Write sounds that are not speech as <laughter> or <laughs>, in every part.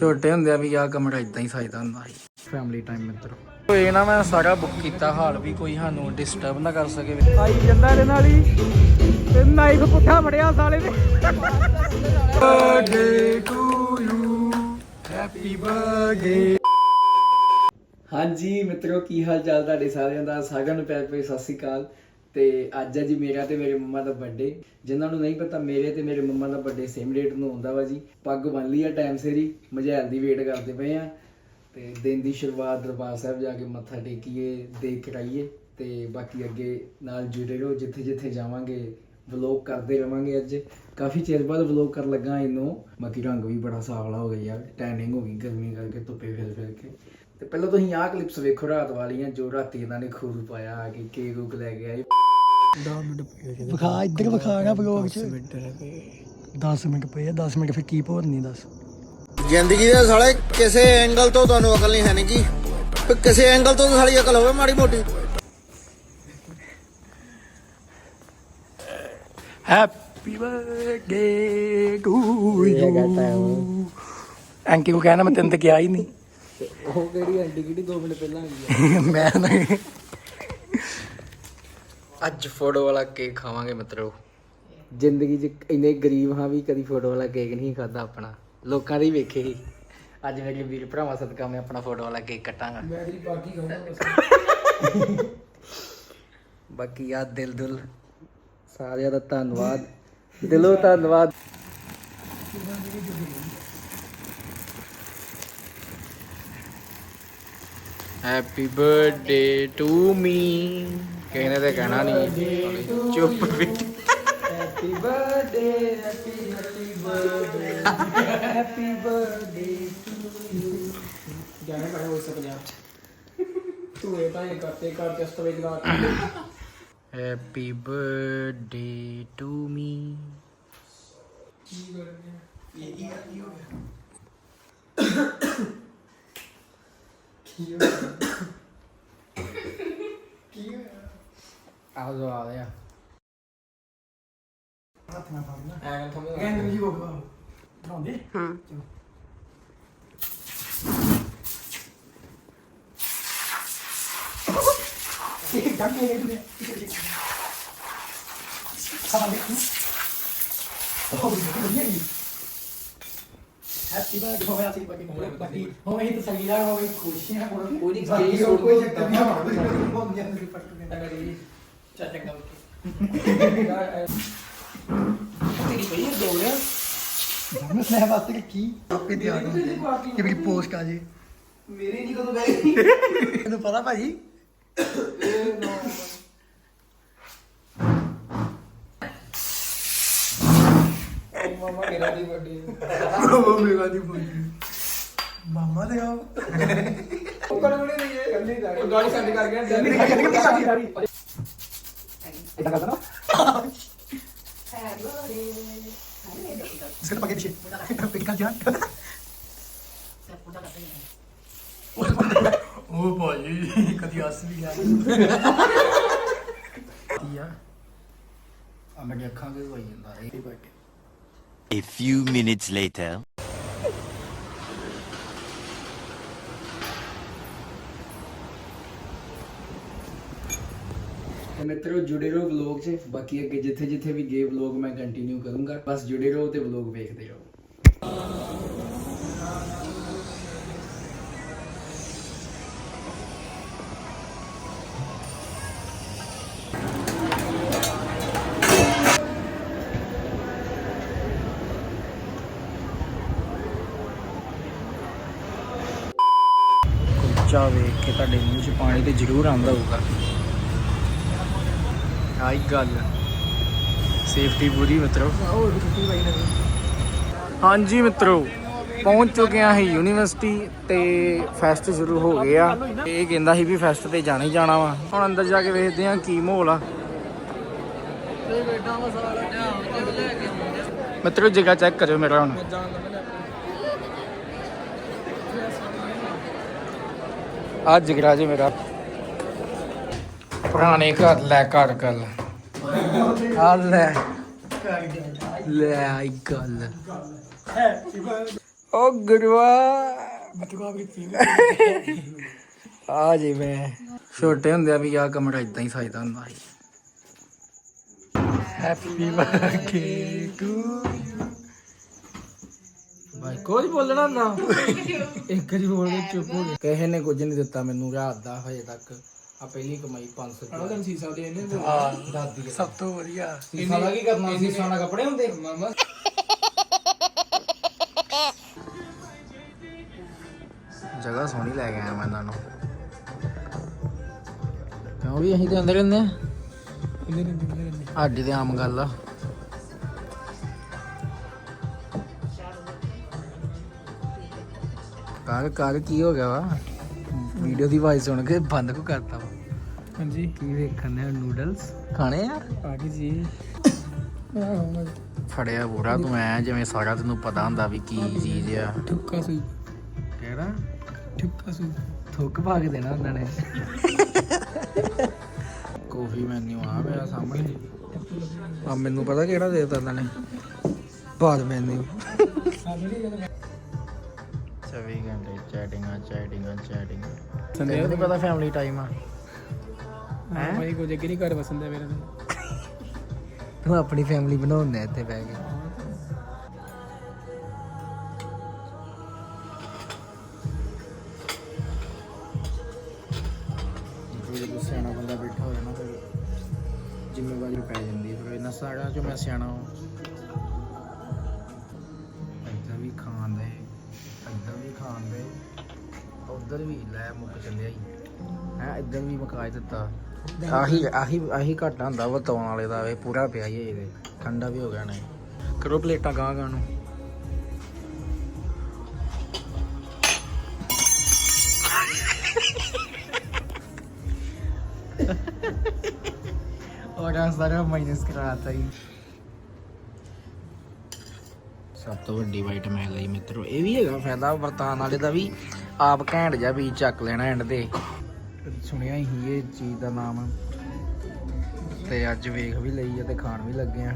ਛੋਟੇ ਹੁੰਦਿਆਂ ਵੀ ਆ ਕਮਰਾ ਇਦਾਂ ਹੀ ਸਾਈਦਾ ਹੁੰਦਾ ਸੀ। ਫੈਮਿਲੀ ਟਾਈਮ ਮਿੱਤਰੋ। ਇਹ ਨਾ ਮੈਂ ਸਾਰਾ ਬੁੱਕ ਕੀਤਾ ਹਾਲ ਵੀ ਕੋਈ ਸਾਨੂੰ ਡਿਸਟਰਬ ਨਾ ਕਰ ਸਕੇ। ਆਈ ਜਾਂਦਾ ਇਹਦੇ ਨਾਲ ਹੀ। ਤੇ ਨਾਈਫ ਪੁੱਠਾ ਮੜਿਆ ਸਾਲੇ ਨੇ। Birthday to you happy birthday ਹਾਂਜੀ, ਮਿੱਤਰੋ, ਕੀ ਹਾਲ ਚਾਲ ਤੁਹਾਡੇ ਸਾਰਿਆਂ ਦਾ? ਸਾਰਿਆਂ ਨੂੰ ਪਿਆਰ ਭਰੀ ਸਤਿ ਸ੍ਰੀ ਅਕਾਲ। ਤੇ ਅੱਜ ਹੈ ਜੀ ਮੇਰਾ ਤੇ ਮੇਰੇ ਮੰਮਾ ਦਾ ਬਰਥਡੇ ਜਿਨ੍ਹਾਂ ਨੂੰ ਨਹੀਂ ਪਤਾ, ਮੇਰੇ ਤੇ ਮੇਰੇ ਮੰਮਾ ਦਾ ਬਰਥਡੇ ਸੇਮ ਡੇਟ ਨੂੰ ਹੁੰਦਾ ਵਾ ਜੀ। ਪੱਗ ਬੰਨ ਲਈ ਆ ਟਾਈਮ ਸਿਰ ਹੀ, ਮਝੈਲ ਦੀ ਵੇਟ ਕਰਦੇ ਪਏ ਆ। ਤੇ ਦਿਨ ਦੀ ਸ਼ੁਰੂਆਤ ਦਰਬਾਰ ਸਾਹਿਬ ਜਾ ਕੇ ਮੱਥਾ ਟੇਕੀਏ, ਦੇਖ ਕਰਾਈਏ ਤੇ ਬਾਕੀ ਅੱਗੇ ਨਾਲ ਜੁੜੇ ਰਹੋ, ਜਿੱਥੇ ਜਿੱਥੇ ਜਾਵਾਂਗੇ ਵਲੌਗ ਕਰਦੇ ਰਵਾਂਗੇ ਅੱਜ। ਕਾਫੀ ਚਿਰ ਬਾਅਦ ਵਲੌਗ ਕਰਨ ਲੱਗਾ ਇਹਨੂੰ। ਬਾਕੀ ਰੰਗ ਵੀ ਬੜਾ ਸਾਵਲਾ ਹੋ ਗਿਆ ਯਾਰ ਟੈਨਿੰਗ ਹੋ ਗਈ ਗਰਮੀ ਕਰਕੇ, ਧੁੱਪੇ ਫਿਰ ਫਿਰ ਕੇ। ਤੇ ਪਹਿਲਾਂ ਤੁਸੀਂ ਆਹ ਕਲਿੱਪਸ ਵੇਖੋ ਰਾਤ ਵਾਲੀਆਂ ਜੋ ਰਾਤੀ ਇਹਨਾਂ ਨੇ ਖੂਬ ਪਾਇਆ ਆ ਕੇ ਕੇਕ ਉਕ ਲੈ ਕੇ ਆਏ 10 ਮਿੰਟ ਪਏ ਵਿਖਾ ਇੱਧਰ ਵਿਖਾ ਨਾ ਵਲੋਗ ਚ ਮਿੰਟ ਰਹਿ ਗਏ 10 ਮਿੰਟ ਪਏ ਆ 10 ਮਿੰਟ ਫਿਰ ਕੀ ਭੋਰਨੀ ਦੱਸ ਜ਼ਿੰਦਗੀ ਦੇ ਸਾਲੇ ਕਿਸੇ ਐਂਗਲ ਤੋਂ ਤੁਹਾਨੂੰ ਅਕਲ ਨਹੀਂ ਹੈ ਨੀ ਜੀ ਵੀ ਕਿਸੇ ਐਂਗਲ ਤੋਂ ਤਾਂ ਸਾਲੀ ਅਕਲ ਹੋਵੇ ਮਾੜੀ ਮੋਟੀ हैप्पी बर्थडे टू यू ਐਂਕੀ ਨੂੰ ਕਹਿਣਾ ਮੈਂ ਤੈਨੂੰ ਤੇ ਕਿਹਾ ਹੀ ਨਹੀਂ ਉਹ ਕਿਹੜੀ ਆਂਟੀ ਕਿਹੜੀ 2 ਮਿੰਟ ਪਹਿਲਾਂ ਆਈ <laughs> ਮੈਂ ਨਹੀਂ ਅੱਜ ਫੋਟੋ ਵਾਲਾ ਕੇਕ ਖਾਵਾਂਗੇ ਮਿੱਤਰੋ। ਜ਼ਿੰਦਗੀ 'ਚ ਇੰਨੇ ਗਰੀਬ ਹਾਂ ਵੀ ਕਦੀ ਫੋਟੋ ਵਾਲਾ ਕੇਕ ਨਹੀਂ ਖਾਦਾ ਆਪਣਾ। ਲੋਕਾਂ ਦੇ ਹੀ ਵੇਖੇ ਸੀ। ਅੱਜ ਮੇਰੇ ਵੀਰ ਭਰਾਵਾਂ ਸਦਕਾ ਮੈਂ ਆਪਣਾ ਫੋਟੋ ਵਾਲਾ ਕੇਕ ਕੱਟਾਂਗਾ। ਮੈਂ ਤੇਰੀ ਬਾਕੀ ਖਾਊਂਗਾ ਬਾਕੀ ਆ ਦਿਲ ਦਿਲ ਸਾਰਿਆਂ ਦਾ ਧੰਨਵਾਦ। ਦਿਲੋਂ ਧੰਨਵਾਦ। ਹੈਪੀ ਬਰਥਡੇ ਟੂ ਮੀ ਕਹਿੰਦੇ ਤੇ ਕਹਿਣਾ ਨਹੀਂ ਚੁੱਪ ਵੀ happy birthday happy happy birthday happy birthday ਜਾਣੇ ਪੜੇ ਹੋ ਸਕਦੇ ਆ। ਤੂੰ ਇਹ ਤਾਂ ਇਹ ਕਰਤੇ ਕਰ ਜਸਟ ਵੇਚ ਦਾ ਹੈਪੀ ਬਰਥਡੇ ਟੂ ਮੀ ਆ ਜੋ ਆ? ਗਿਆ 귀여워. 귀여워. 아 좋아요. 같은 거 봤나? 아 그럼 덤벼. 그냥 그럼 이거 그거 들어온디? 응. 좀. 양념 해주네. 사람 어, 이거 뭐야 이? ਹੈਪੀ ਬਰਥਡੇ ਹੋਵੇ ਅਸੀਂ ਬਾਕੀ ਬਾਕੀ ਹੋਵੇ ਹੀ ਤਸਵੀਰਾਂ ਹੋਵੇ ਖੁਸ਼ੀਆਂ ਹੋਵੇ ਕੋਈ ਨਹੀਂ ਕੋਈ ਕੋਈ ਚੱਕਰ ਨਹੀਂ ਹੋਵੇ ਬਹੁਤ ਨਹੀਂ ਅੰਦਰ ਪੱਟ ਕੇ ਟੰਗਾ ਜੀ ਚਾਚਾ ਚੰਗਾ ਤੇਰੀ ਪਈ ਹੈ ਦੋ ਲਿਆ ਮੈਂ ਸਨੈਪ ਵਾਸਤੇ ਕੀ ਆਪੇ ਦੀ ਆਦਤ ਕਿ ਮੇਰੀ ਪੋਸਟ ਆ ਜੇ ਮੇਰੀ ਨਹੀਂ ਕਦੋਂ ਗਈ ਤੈਨੂੰ ਪਤਾ ਭਾਜੀ ਮਾਮਾ ਮੇਰਾ ਦੀ ਵੱਡੀ। ਉਹ ਮੇਰਾ ਦੀ ਬੋਲੀ ਮਾਮਾ ਦੇ ਆਓ। ਉਹ ਕੜ ਬਣੀ ਨਹੀਂ ਹੈ ਕੰਨੀ ਜਾ ਗਾੜੀ ਸੈਂਡ ਕਰ ਗਿਆ। ਇਦਾਂ ਕਰਦਾ ਨਾ। ਸਿਰ ਪਕੇ ਪਿੱਛੇ। ਪਿੱਟ ਕਰ ਜਾ ਉਹ ਭਾਜੀ ਕਦੀ ਹੱਸ ਵੀ ਗਿਆ। ਆ? ਆ ਮੇਰੇ ਅੱਖਾਂ ਦੇ ਹੋਈ ਜਾਂਦਾ। ਇਹ birthday A few minutes later. ਤੇ ਮਿੱਤਰੋ, ਜੁੜੇ ਰਹੋ ਵਲੌਗ 'ਚ। ਬਾਕੀ ਅੱਗੇ ਜਿੱਥੇ ਜਿੱਥੇ ਵੀ ਗਏ ਵਲੌਗ ਮੈਂ ਕੰਟੀਨਿਊ ਕਰੂੰਗਾ। ਬਸ ਜੁੜੇ ਰਹੋ ਤੇ ਵਲੌਗ ਵੇਖਦੇ ਰਹੋ। ਤੁਹਾਡੇ ਮੂੰਹ 'ਚ ਪਾਣੀ ਤੇ ਜ਼ਰੂਰ ਆਉਂਦਾ ਹੋਊਗਾ। ਆਈ ਗੱਲ। ਸੇਫਟੀ ਪੂਰੀ ਮਿੱਤਰੋ। ਹਾਂਜੀ ਮਿੱਤਰੋ, ਪਹੁੰਚ ਚੁੱਕੇ ਹਾਂ ਅਸੀਂ ਯੂਨੀਵਰਸਿਟੀ ਤੇ ਫੈਸਟ ਸ਼ੁਰੂ ਹੋ ਗਿਆ ਇਹ ਕਹਿੰਦਾ ਸੀ ਵੀ ਫੈਸਟ ਤੇ ਜਾਣਾ ਹੀ ਜਾਣਾ ਵਾ। ਹੁਣ ਅੰਦਰ ਜਾ ਕੇ ਵੇਖਦੇ ਹਾਂ ਕੀ ਮਾਹੌਲ ਆ। ਮਿੱਤਰੋ, ਜਗ੍ਹਾ ਚੈੱਕ ਕਰਿਓ ਮੇਰਾ ਹੁਣ। ਆ ਜਿਗਰਾ ਜੀ ਮੇਰਾ। ਪੁਰਾਣੇ ਘਰ, ਲੈ ਘਰ ਗੱਲ। ਆ ਲੈ। ਲੈ ਆਈ ਗੱਲ। ਓ ਗੁਰੂਆ। ਆ ਜੀ ਮੈਂ। ਛੋਟੇ ਹੁੰਦਿਆਂ ਵੀ ਆ ਕਮਰਾ ਇਦਾਂ ਹੀ ਸਾਈਦਾ ਹੁੰਦਾ ਸੀ। ਹੈਪੀ ਬਰਥਡੇ ਟੂ ਭਾਈ ਕੋਈ ਬੋਲਣਾ ਨਾ। ਇੱਕ ਵਾਰੀ ਬੋਲ ਕੇ ਚੁੱਪ ਹੋ ਗਿਆ ਕਿਸੇ ਨੇ ਕੁਝ ਨਹੀਂ ਦਿੱਤਾ ਮੈਨੂੰ ਰਾਤ ਦਾ ਹਜੇ ਤੱਕ। ਆ ਪਹਿਲੀ ਕਮਾਈ 500 ਰੁਪਏ। ਸੀਸਾ ਦੇ ਇਹਨੇ ਹਾਂ ਦਾਦੀ ਦੇ। ਸਭ ਤੋਂ ਵਧੀਆ। ਸੀਸਾ ਦਾ ਕੀ ਕਰਨਾ? ਸੀਸਾ ਨਾਲ ਕੱਪੜੇ ਹੁੰਦੇ? ਮਾਮਾ ਜਗ੍ਹਾ ਸੋਹਣੀ ਲੈ ਕੇ ਆਇਆ ਮੈਂ ਇਹਨਾਂ ਨੂੰ। ਕਿਉਂ ਵੀ ਅਸੀਂ ਤੇ ਅੰਦਰ ਰਹਿੰਦੇ ਆ? ਨੇ ਸਾਡੀ ਤੇ ਆਮ ਗੱਲ ਆ। ਕਾਰ ਕਾਰ ਕੀ ਹੋ ਗਿਆ ਵਾ? ਵੀਡੀਓ ਦੀ ਆਵਾਜ਼ ਸੁਣ ਕੇ ਬੰਦ ਕੋ ਕਰਤਾ ਵਾ? ਹਾਂਜੀ। ਕੀ ਵੇਖਣ ਦੇ ਨੂਡਲਸ? ਖਾਣੇ ਆ? ਆ ਗਈ ਜੀ। ਫੜਿਆ ਪੂਰਾ ਤੂੰ ਐ ਜਿਵੇਂ ਸਾਰਾ ਤੈਨੂੰ ਪਤਾ ਹੁੰਦਾ ਵੀ ਕੀ ਚੀਜ਼ ਆ। ਠੁੱਕਾ ਸੂ ਕਿਹੜਾ ਠੁੱਕਾ ਸੂ ਥੁੱਕ ਕੇ ਦੇਣਾ ਉਹਨਾਂ ਨੇ। ਕਾਫੀ ਮੈਨੂ ਆ ਪਿਆ ਸਾਹਮਣੇ। ਆ ਮੈਨੂੰ ਪਤਾ ਕਿਹੜਾ ਦੇ ਦਿੱਤਾ ਉਹਨਾਂ ਨੇ। ਬਾਦ ਮੈਨੂ 24 ਘੰਟੇ ਚੈਟਿੰਗਾਂ ਚੈਟਿੰਗਾਂ ਚੈਟਿੰਗਾਂ ਤੈਨੂੰ ਨਹੀਂ ਪਤਾ ਫੈਮਿਲੀ ਟਾਈਮ ਆ। ਹਾਂ ਭਾਈ ਕੁਝ ਅੱਗੇ ਨਹੀਂ ਘਰ ਵਸੰਦਾ ਮੇਰਾ ਤਾਂ ਤੂੰ ਆਪਣੀ ਫੈਮਿਲੀ ਬਣਾਉਂਦਾ ਇੱਥੇ ਬਹਿ ਕੇ। ਜੇ ਕੋਈ ਸਿਆਣਾ ਬੰਦਾ ਬੈਠਾ ਹੋਵੇ ਨਾ ਫਿਰ ਜ਼ਿੰਮੇਵਾਰੀ ਪੈ ਜਾਂਦੀ ਹੈ। ਫਿਰ ਇਹਨਾਂ ਸਾਰਿਆਂ ਚੋਂ ਮੈਂ ਸਿਆਣਾ ਹਾਂ। ਉੱਧਰ ਵੀ ਲੈ ਮੁੱਕ ਚੱਲਿਆ ਹੀ ਹੈ ਇੱਧਰ ਵੀ ਮੁਕਾ ਹੀ ਦਿੱਤਾ। ਆਹੀ ਆਹੀ ਆਹੀ ਘਾਟਾ ਹੁੰਦਾ ਵਤਾਉਣ ਵਾਲੇ ਦਾ ਇਹ ਪੂਰਾ ਪਿਆ ਹੀ ਇਹਦੇ ਠੰਡਾ ਵੀ ਹੋ ਗਿਆ ਨੇ। ਕਰੋ ਪਲੇਟਾਂ ਗਾਂ ਗਾਂ ਨੂੰ ਆ ਸਾਰਾ ਮਾਈਨਸ ਕਰਾਤਾ ਹੀ ਸਭ ਤੋਂ ਵੱਡੀ ਵਾਈਟ ਮੈਂ ਲਈ ਮਿੱਤਰੋ। ਇਹ ਵੀ ਹੈਗਾ ਫਾਇਦਾ ਵਰਤਾਨ ਵਾਲੇ ਦਾ ਵੀ। ਆਪ ਘੈਂਟ ਜਾ ਵੀ ਚੱਕ ਲੈਣਾ ਐਂਡ ਤੇ। ਸੁਣਿਆ ਹੀ ਇਹ ਚੀਜ਼ ਦਾ ਨਾਮ। ਤੇ ਅੱਜ ਵੇਖ ਵੀ ਲਈ ਆ ਤੇ ਖਾਣ ਵੀ ਲੱਗੇ ਆ।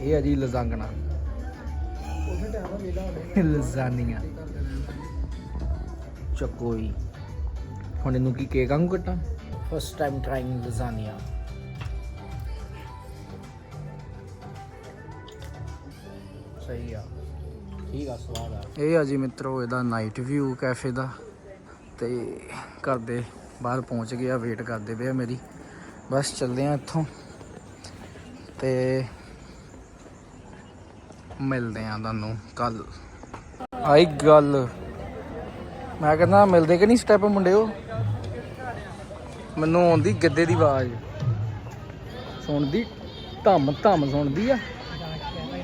ਇਹ ਆ ਜੀ ਲਜ਼ਾਂਗਣਾ। ਲਜ਼ਾਨੀਆਂ। ਚਕੋਈ ਹੁਣ ਇਹਨੂੰ ਕੀ ਕੇਕਾਂ ਨੂੰ ਕੱਟਾਂ? First time trying lasagna. ਸਹੀ ਆ। ਠੀਕ ਆ, ਸਵਾਦ ਆ। ਇਹ ਆ ਜੀ ਮਿੱਤਰੋ, ਇਹਦਾ ਨਾਈਟ ਵਿਊ ਕੈਫੇ ਦਾ। ਤੇ ਕਰਦੇ ਬਾਹਰ ਪਹੁੰਚ ਗਿਆ ਵੇਟ ਕਰਦੇ ਪਏ ਆ ਮੇਰੀ। ਬਸ ਚੱਲਦੇ ਆ ਇੱਥੋਂ। ਤੇ ਮਿਲਦੇ ਆ ਤੁਹਾਨੂੰ ਕੱਲ ਆਈ ਗੱਲ। ਮੈਂ ਕਹਿੰਦਾ, ਮਿਲਦੇ ਕਿ ਨਹੀਂ ਸਟੈਪ ਮੁੰਡਿਓ? ਮੈਨੂੰ ਆਉਂਦੀ ਗੱਦੇ ਦੀ ਆਵਾਜ਼। ਸੁਣਦੀ, ਧਮ ਧਮ ਸੁਣਦੀ ਆ।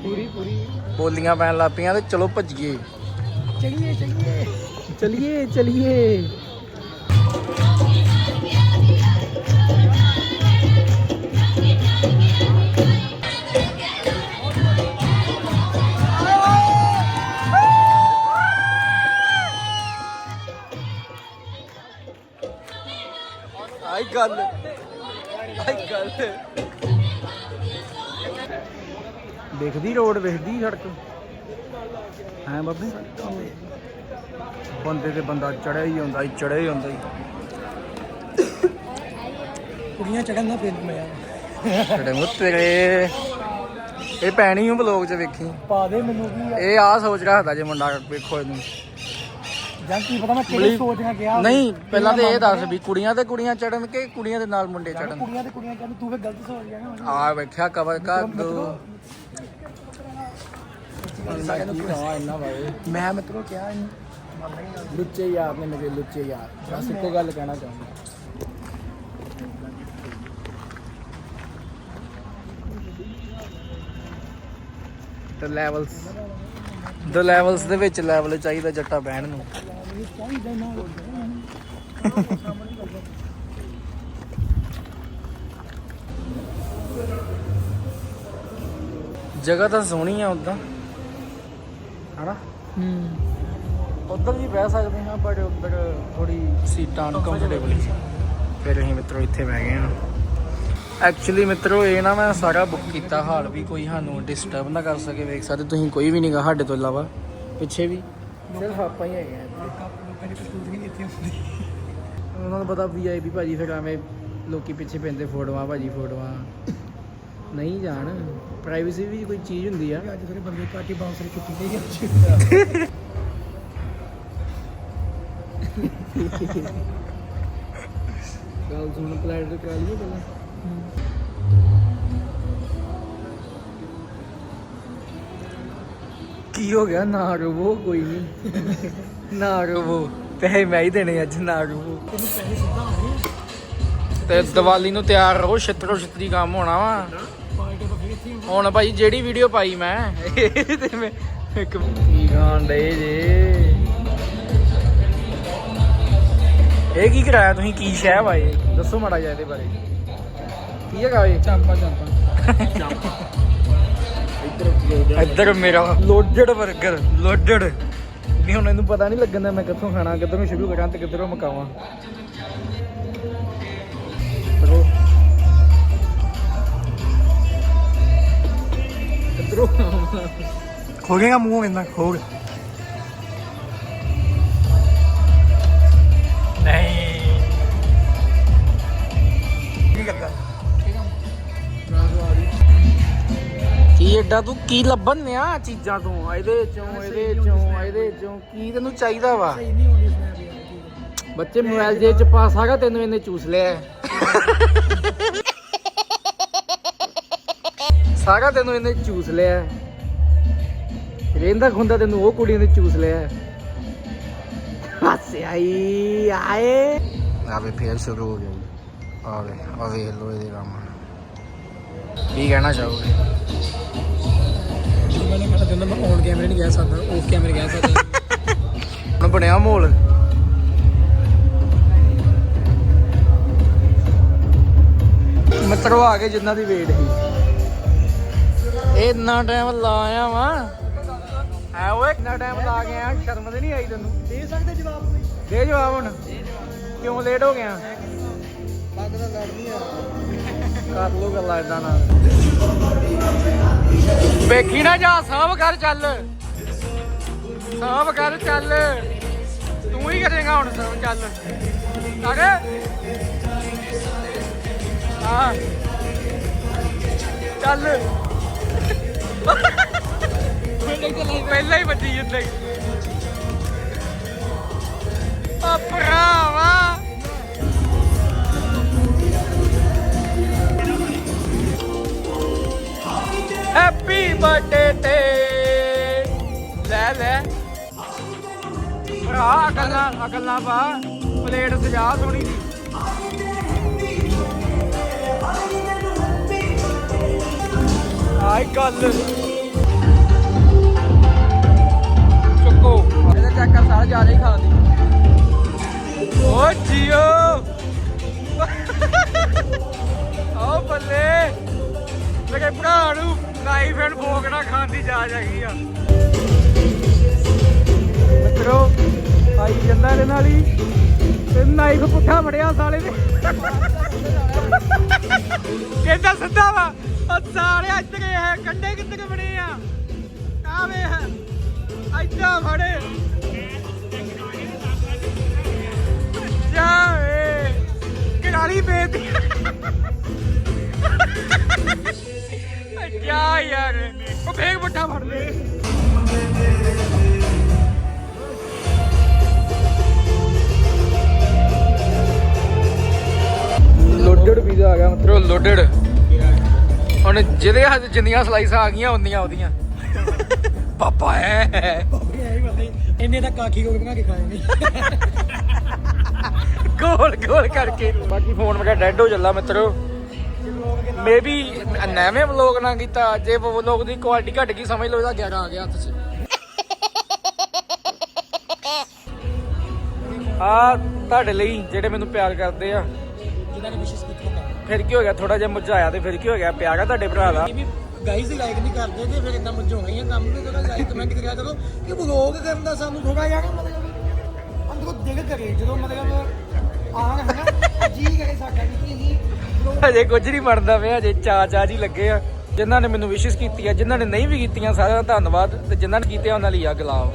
ਪੂਰੀ ਪੂਰੀ। ਬੋਲੀਆਂ ਪੈਣ ਲੱਗ ਪਈਆਂ ਤੇ ਚਲੋ ਭੱਜੀਏ। ਚਲਿਏ ਚਲਿਏ। ਚਲਿਏ ਚਲਿਏ। ਦੇਖਦੀ ਰੋਡ ਵੇਖਦੀ ਸੜਕ। ਹੈ ਬਾਬੇ? ਬੰਦੇ ਤੇ ਬੰਦਾ ਚੜਿਆ ਹੀ ਹੁੰਦਾ ਹੀ ਚੜਿਆ ਹੀ ਹੁੰਦਾ ਹੀ ਕੁੜੀਆਂ ਚੜਨ ਦਾ ਫਿਰ ਮੈਂ ਚੜੇ ਮੂੰ ਤੇਰੇ ਇਹ ਪੈਣੀ ਹੂੰ ਬਲੌਗ 'ਚ ਵੇਖੀ। ਪਾ ਦੇ ਮੈਨੂੰ ਵੀ ਇਹ ਆ ਸੋਚ ਰੱਖਦਾ ਜੇ ਮੁੰਡਾ ਵੇਖੋ ਇਹਨੂੰ। ਜਾਂ ਕੀ ਪਤਾ ਮੈਂ ਕਿਹੜੀ ਸੋਚ ਨਾਲ ਗਿਆ ਨਹੀਂ ਪਹਿਲਾਂ ਤੇ ਇਹ ਦੱਸ ਵੀ ਕੁੜੀਆਂ ਤੇ ਕੁੜੀਆਂ ਚੜਨ ਕਿ ਕੁੜੀਆਂ ਦੇ ਨਾਲ ਮੁੰਡੇ ਚੜਨ ਕੁੜੀਆਂ ਤੇ ਕੁੜੀਆਂ ਕਹਿੰਦੇ ਤੂੰ ਵੀ ਗਲਤ ਸੋਚ ਗਿਆ ਨਾ। ਆ ਵੇਖਿਆ ਕਵਰ ਕਰ ਦੋ। ਇੰਨਾ ਵਾਏ ਮੈਂ ਮਿੱਤਰੋ ਕਿਹਾ ਇਹਨੂੰ ਲੁੱਚੇ ਯਾਰ ਨੇ ਮੇਰੇ ਲੁੱਚੇ ਯਾਰ। ਬਸ ਇੱਕੋ ਗੱਲ ਕਹਿਣਾ ਚਾਹੁੰਦਾ। ਤੇ ਲੈਵਲਸ ਦ ਲੈਵਲਸ ਦੇ ਵਿੱਚ ਲੈਵਲ ਚਾਹੀਦਾ ਜੱਟਾ ਬਹਿਣ ਨੂੰ। ਜਗ੍ਹਾ ਤਾਂ ਸੋਹਣੀ ਆ ਉਦਾਂ। ਹਨਾ? ਹੂੰ। ਉੱਧਰ ਵੀ ਬਹਿ ਸਕਦੇ ਹਾਂ ਪਰ ਉੱਧਰ ਥੋੜੀ ਸੀਟਾਂ ਅਨਕੰਫਰਟੇਬਲ ਸੀ ਫਿਰ ਅਸੀਂ ਮਿੱਤਰੋ ਇੱਥੇ ਬਹਿ ਗਏ ਹਾਂ। ਐਕਚੁਅਲੀ ਮਿੱਤਰੋ ਇਹ ਨਾ ਮੈਂ ਸਾਰਾ ਬੁੱਕ ਕੀਤਾ ਹਾਲ ਵੀ ਕੋਈ ਸਾਨੂੰ ਡਿਸਟਰਬ ਨਾ ਕਰ ਸਕੇ ਵੇਖ ਸਕਦੇ ਤੁਸੀਂ ਕੋਈ ਵੀ ਨਹੀਂਗਾ ਸਾਡੇ ਤੋਂ ਇਲਾਵਾ ਪਿੱਛੇ ਵੀ। ਸਿਰਫ ਆਪਾਂ ਹੀ ਹੈਗੇ ਆ ਉਹਨਾਂ ਨੂੰ ਪਤਾ ਵੀਆਈਪੀ ਭਾਜੀ ਫਿਰ ਐਵੇਂ ਲੋਕੀ ਪਿੱਛੇ ਪੈਂਦੇ ਫੋਟੋਆਂ ਭਾਜੀ ਫੋਟੋਆਂ। ਨਹੀਂ ਜਾਣ। ਪ੍ਰਾਈਵੇਸੀ ਵੀ ਕੋਈ ਚੀਜ਼ ਹੁੰਦੀ ਆ। ਅੱਜ ਥੋੜੇ ਬੰਦੇ ਪਾਰਟੀ ਬਾਉਂਸਰ ਛੁੱਟੀ ਲਈ ਆ ਗੱਲ ਸੁਣ ਪਲਾਟ ਤੇ ਕਰਾ ਲਈਏ ਪਹਿਲਾਂ। ਕੀ ਹੋ ਗਿਆ? ਨਾ ਰੋਵੋ ਕੋਈ ਨਹੀਂ ਨਾ ਰੋਵੋ। ਪੈਸੇ ਮੈਂ ਹੀ ਦੇਣੇ ਅੱਜ ਨਾ ਰੋਵੋ। ਤੇ ਦੀਵਾਲੀ ਨੂੰ ਤਿਆਰ ਰਹੋ ਛਿੱਤਰੋ ਛਿੱਤਰੀ ਕੰਮ ਹੋਣਾ ਵਾ। ਹੁਣ ਭਾਈ ਜਿਹੜੀ ਵੀਡੀਓ ਪਾਈ ਮੈਂ ਤੇ ਮੈਂ ਇੱਕ ਕੀ ਗਾਣ ਡੇ ਜੇ? ਇਹ ਕੀ ਕਰਾਇਆ ਤੁਸੀਂ? ਕੀ ਸ਼ਹਿ ਵਾਏ ਦੱਸੋ ਮਾੜਾ ਜਿਹਾ ਇਹਦੇ ਬਾਰੇ। ਕੀ ਹੈਗਾ ਇਹ? ਚਾਂਪਾ ਚਾਂਪਾ। ਇੱਧਰ ਮੇਰਾ ਲੋਡਡ 버ਗਰ ਲੋਡਡ। ਵੀ ਹੁਣ ਇਹਨੂੰ ਪਤਾ ਨਹੀਂ ਲੱਗਦਾ ਮੈਂ ਕਿੱਥੋਂ ਖਾਣਾ ਕਿੱਧਰੋਂ ਸ਼ੁਰੂ ਕਰਾਂ ਤੇ ਕਿੱਧਰੋਂ ਮਕਾਵਾਂ। ਕਿੱਧਰੋਂ ਖਾਵਾਂ ਖੋਗੇਗਾ ਮੂੰਹ ਖੋਗ ਨਹੀਂ ਕੀ ਕਰਦਾ ਕੀ ਐਡਾ ਤੂੰ ਕੀ ਲੱਭਣ ਆ ਚੀਜ਼ਾਂ ਤੋਂ? ਇਹਦੇ ਚੋਂ ਇਹਦੇ ਚੋਂ ਇਹਦੇ ਚੋਂ ਕੀ ਤੈਨੂੰ ਚਾਹੀਦਾ ਵਾ? ਸਹੀ ਨਹੀਂ ਬੱਚੇ ਮੋਬਾਈਲ ਜੇ ਚ ਪਾ ਸਾਗਾ ਤੈਨੂੰ ਇਹਨੇ ਚੂਸ ਲਿਆ। ਸਾਗਾ ਤੈਨੂੰ ਇਹਨੇ ਚੂਸ ਲਿਆ। ਰਹਿੰਦਾ ਖੁੰਦਾ ਤੈਨੂੰ ਉਹ ਕੁੜੀ ਨੇ ਚੂਸ ਲਿਆ। ਹੱਸੇ ਆਈ ਆਏ। ਆਵੇ ਫੇਰ ਸ਼ੁਰੂ ਹੋ ਗਿਆ ਆਵੇ ਆ ਵੇਖ ਲੋ ਇਹਦੇ ਕੰਮ। ਕੀ ਕਹਿਣਾ ਚਾਹੋਗੇ? ਮੈਂ ਨੇ ਕਹਤਾ ਦਿੰਦਾ ਮੈਂ ਔਨ ਕੈਮਰੇ ਨਹੀਂ ਕਹਿ ਸਕਦਾ ਆਫ ਕੈਮਰੇ ਕਹਿ ਸਕਦਾ। ਹੁਣ ਬਣਿਆ ਮਾਹੌਲ। ਮਿੱਤਰੋ ਆ ਗਏ ਜਿੰਨਾਂ ਦੀ ਵੇਟ ਸੀ। ਇੰਨਾ ਟਾਈਮ ਲਾ ਆਇਆ ਵਾ। ਐ ਓਏ ਇੰਨਾ ਟਾਈਮ ਲਾ ਗਿਆ ਸ਼ਰਮ ਤੇ ਨਹੀਂ ਆਈ ਤੈਨੂੰ? ਦੇ ਸਕਦੇ ਜਵਾਬ ਕੋਈ? ਦੇ ਜਵਾਬ ਹੁਣ। ਕਿਉਂ ਲੇਟ ਹੋ ਗਿਆ ਪੱਗ ਦਾ ਲੜਨੀ ਆ? ਕਰ ਲੋ ਗੱਲਾਂ ਇਦਾਂ ਨਾਲ। ਵੇਖੀ ਨਾ ਜਾ ਸਾਹਬ ਕਰ ਚੱਲ। ਸਾਹਬ ਕਰ ਚੱਲ। ਤੂੰ ਹੀ ਕਰੇਗਾ ਹੁਣ ਸਾਹਬ ਚੱਲ। ਅਰੇ ਹਾਂ। ਚੱਲ। ਪਹਿਲਾਂ ਹੀ ਵੱਜੀ ਜਿੰਦੇ ਆ ਭਰਾਵਾ। ਹੈਪੀ ਬਰਥਡੇ ਤੇ। ਲੈ ਲੈ। ਭਰਾ ਅਕਲਾਂ ਅਕਲਾਂ ਪਾ ਪਲੇਟ ਸਜਾ ਸੋਹਣੀ ਦੀ ਆਈ ਗੱਲ ਚੁੱਕੋ ਇਹਦਾ ਚੱਕਰ ਸਾਰਾ ਜਾ ਰਹੀ ਖਾਣ ਦੀ ਓ ਜੀਓ। ਆਓ ਬੱਲੇ। ਮੇਰੇ ਭਰਾ ਨੂੰ ਨਾਈਫ ਐਂਡ ਫੋਕ ਨਾਲ ਖਾਣ ਦੀ ਜਾਚ ਹੈਗੀ ਆ। ਮਿੱਤਰੋ ਆਈ ਜਾਂਦਾ ਇਹਦੇ ਨਾਲ ਹੀ। ਤੇ ਨਾਈਫ ਪੁੱਠਾ ਫੜਿਆ ਸਾਲੇ ਨੇ। ਕਹਿੰਦਾ ਸਿੱਧਾ ਵਾ। ਉਹ ਸਾਰੇ ਇੱਧਰ ਹੈ ਕੰਡੇ ਕਿੱਧਰ ਬਣੇ ਆ? ਆ ਵੇਖ ਇੱਧਾ ਫੜੇ। ਜਾਏ ਕਿਰਾਲੀ ਬੇਦੀ ਜਾ ਯਾਰ ਉਹ ਫੇਕ ਪੁੱਠਾ ਫੜ ਲੈ। ਲੋਡਡ ਪੀਜ਼ਾ ਆ ਗਿਆ ਮਤਲਬ। ਲੋਡਡ। ਹੁਣ ਜਿਹਦੇ ਹੱਥ ਜਿੰਨੀਆਂ ਸਲਾਈਸਾਂ ਆ ਗਈਆਂ ਹੁੰਦੀਆਂ ਉਹਦੀਆਂ। ਪਾਪਾ ਹੈ ਬਾਬੇ ਆਈ ਬੰਦੇ ਇੰਨੇ ਤਾਂ ਕਾਖੀ ਕੋ ਬਣਾ ਕੇ ਖਾਏਗੇ। ਗੋਲ ਗੋਲ ਕਰਕੇ। ਬਾਕੀ ਫੋਨ ਮੇਰਾ ਡੈਡ ਹੋ ਚੱਲਾ ਮਿੱਤਰੋ। ਮੇਬੀ ਨਵੇਂ ਵਲੋਗ ਨਾ ਕੀਤਾ ਜੇ ਵਲੋਗ ਦੀ ਕੁਆਲਿਟੀ ਘਟ ਗਈ ਸਮਝ ਲਓ ਇਹਦਾ 11 ਆ ਗਿਆ ਹੱਥ 'ਚ। ਆ ਤੁਹਾਡੇ ਲਈ ਜਿਹੜੇ ਮੈਨੂੰ ਪਿਆਰ ਕਰਦੇ ਆ। ਜਿਨ੍ਹਾਂ ਨੇ ਵਿਸ਼ੇਸ਼ ਫਿਰ ਕੀ ਹੋ ਗਿਆ? ਥੋੜਾ ਜਿਹਾ ਮੁਰਝਾਇਆ ਤੇ ਫਿਰ ਕੀ ਹੋ ਗਿਆ? ਪਿਆਰ ਆ ਤੁਹਾਡੇ ਭਰਾ ਦਾ? ਇਹ ਵੀ ਗਾਈਜ਼ ਲਾਈਕ ਨਹੀਂ ਕਰਦੇ ਤੇ ਫਿਰ ਇਦਾਂ ਮੁੱਝ ਹੋ ਗਈਆਂ ਕੰਮ ਨੂੰ ਥੋੜਾ ਲਾਈਕ ਕਮੈਂਟ ਕਰਿਆ ਕਰੋ ਕਿ ਵਲੋਗ ਕਰਨ ਦਾ ਸਾਨੂੰ ਥੋੜਾ ਯਾਰ ਮਤਲਬ ਅੰਦਰੋਂ ਦਿਲ ਕਰੇ ਜਦੋਂ ਮਤਲਬ ਆਣ ਹਨਾ ਜੀ ਕਰੇ ਸਾਡਾ ਵੀ ਕਿ ਅਸੀਂ ਹਜੇ ਕੁਝ ਨਹੀਂ ਬਣਦਾ ਪਿਆ ਹਜੇ ਚਾ ਚਾ ਜੀ ਲੱਗੇ ਆ। ਜਿਨ੍ਹਾਂ ਨੇ ਮੈਨੂੰ ਵਿਸ਼ੇਸ ਕੀਤੀ ਆ ਜਿਨ੍ਹਾਂ ਨੇ ਨਹੀਂ ਵੀ ਕੀਤੀਆਂ ਸਾਰਿਆਂ ਦਾ ਧੰਨਵਾਦ ਤੇ ਜਿਨ੍ਹਾਂ ਨੇ ਕੀਤੀਆਂ ਉਹਨਾਂ ਲਈ ਆ ਗੁਲਾਬ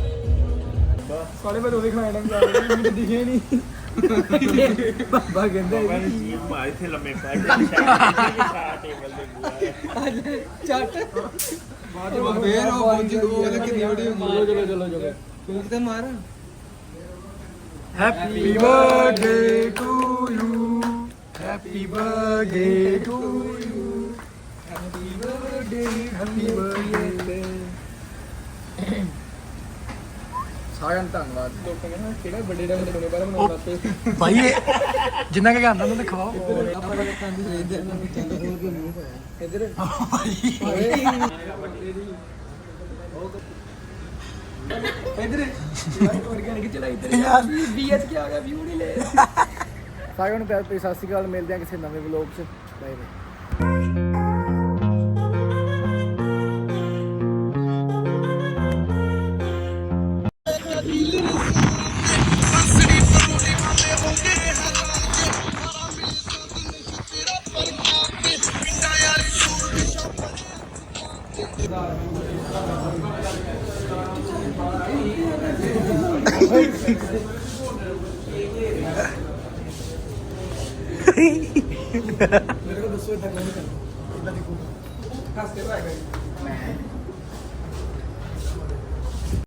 ਸਾਲੇ ਮੈਂ ਉਹਦੇ ਖਾਣਾ ਮੈਨੂੰ ਦਿਖੇ ਨਹੀਂ। ਬਾਬਾ ਕਹਿੰਦਾ ਭਾਈ ਇੱਥੇ ਲੰਮੇ ਪੈ ਗਏ। ਸ਼ਾਹ ਟੇਬਲ ਦੇ ਬੁਆ ਚੱਟ। ਬਾਅਦ ਵਿੱਚ ਫੇਰ ਉਹ ਪਹੁੰਚ ਗਈ ਕਿੰਨੀ ਵੀਡੀਓ ਚਲੋ ਚਲੋ ਚਲੋ ਚਲੋ। ਫੇਰ ਤੇ ਮਾਰ? Happy birthday to you happy birthday to you happy birthday happy birthday ਸਾਰਿਆਂ ਦਾ ਧੰਨਵਾਦ। ਲੋਕਾਂ ਨੇ ਕਿਹੜਾ ਵੱਡੇ ਦਾ ਮੁੰਡੇ ਬਾਰੇ ਬਣਾਉਣਾ ਭਾਈ ਜਿੰਨਾ ਕਿ ਗਾਂਦਾ ਉਹਨੂੰ ਖਵਾਓ ਆਪਾਂ ਦੇਖਾਂ ਦੀ ਵੇਖਦੇ ਨਾ ਵੀ ਚੰਦ ਹੋਰ ਕੇ ਮੂੰਹ ਪਾਇਆ ਇਧਰ ਇਧਰ ਆਰਗੈਨਿਕ ਚਲਾ ਇਧਰ ਯਾਰ। ਬੀਐਚ ਕੀ ਆ ਗਿਆ ਵਿਊ ਨਹੀਂ ਲੈ। <laughs> ਸਾਰਿਆਂ ਨੂੰ ਪਿਆਰ ਭਰੀ ਸਤਿ ਸ਼੍ਰੀ ਅਕਾਲ। ਮਿਲਦੇ ਹਾਂ ਕਿਸੇ ਨਵੇਂ ਵਲੌਗ 'ਚ। Bye bye